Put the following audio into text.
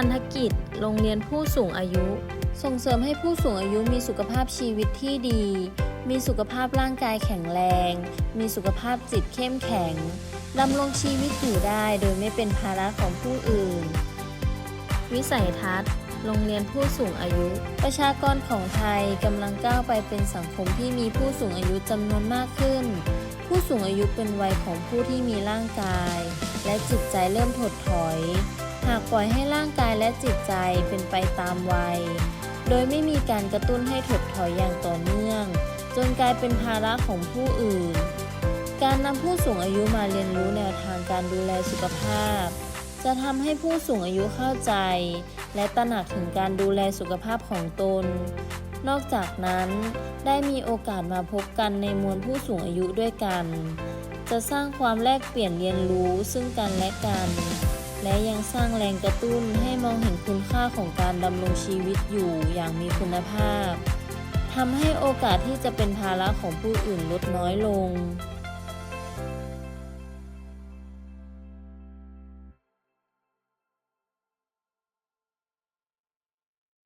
พันธกิจ โรงเรียนผู้สูงอายุ ส่งเสริมให้ผู้สูงอายุมีสุขภาพชีวิตที่ดี มีสุขภาพร่างกายแข็งแรง มีสุขภาพจิตเข้มแข็งดำรงชีวิตอยู่ได้โดยไม่เป็นภาระของผู้อื่น วิสัยทัศน์ โรงเรียนผู้สูงอายุ ประชากรของไทยกำลังก้าวไปเป็นสังคมที่มีผู้สูงอายุจำนวนมากขึ้น ผู้สูงอายุเป็นวัยของผู้ที่มีร่างกาย และจิตใจเริ่มถดถอย หากปล่อยให้ร่างกายและจิตใจเป็นไปตามวัย โดยไม่มีการกระตุ้นให้ถดถอยอย่างต่อเนื่อง จนกลายเป็นภาระของผู้อื่น การนำผู้สูงอายุมาเรียนรู้แนวทางการดูแลสุขภาพ จะทำให้ผู้สูงอายุเข้าใจ และตระหนักถึงการดูแลสุขภาพของตน นอกจากนั้นได้มีโอกาสมาพบกันในมวลผู้สูงอายุด้วยกัน จะสร้างความแลกเปลี่ยนเรียนรู้ซึ่งกันและกัน และยังสร้างแรงกระตุ้นให้มองเห็นคุณค่าของการดำรงชีวิตอยู่อย่างมีคุณภาพทำให้โอกาสที่จะเป็นภาระของผู้อื่นลดน้อยลง